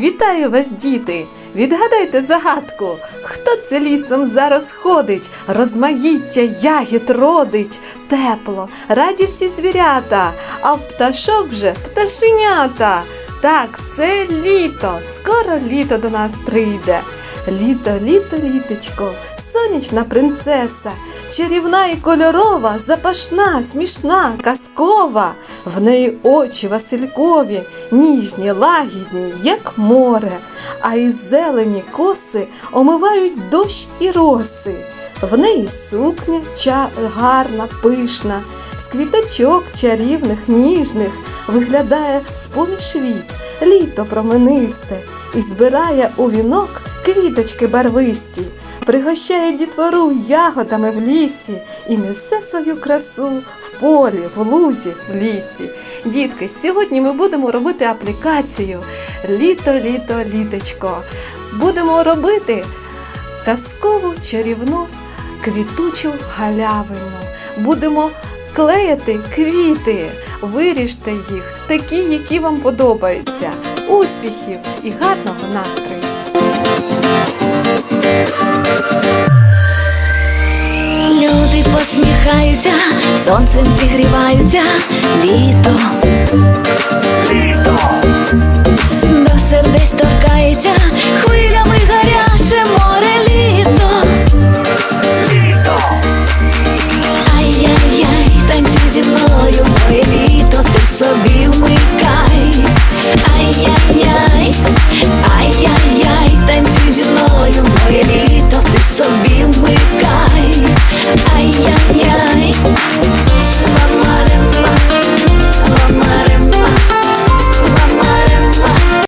Вітаю вас, діти! Відгадайте загадку, хто це лісом зараз ходить, розмаїття ягід родить, тепло, раді всі звірята, а в пташок вже пташенята. Так, це літо, скоро літо до нас прийде. Літо, літо, літочко, сонячна принцеса, чарівна і кольорова, запашна, смішна, казкова. В неї очі василькові, ніжні, лагідні, як море, а із зелені коси омивають дощ і роси. В неї сукня ча гарна, пишна, з квіточок чарівних, ніжних виглядає з-поміж віт, літо променисте, і збирає у вінок квіточки барвисті, пригощає дітвору ягодами в лісі і несе свою красу в полі, в лузі, в лісі. Дітки, сьогодні ми будемо робити аплікацію Літо, літо, літочко. Будемо робити казкову чарівну квітучу галявину. Будемо клеїти квіти, виріжте їх, такі, які вам подобаються. Успіхів і гарного настрою! Люди посміхаються, сонцем зігріваються, літо,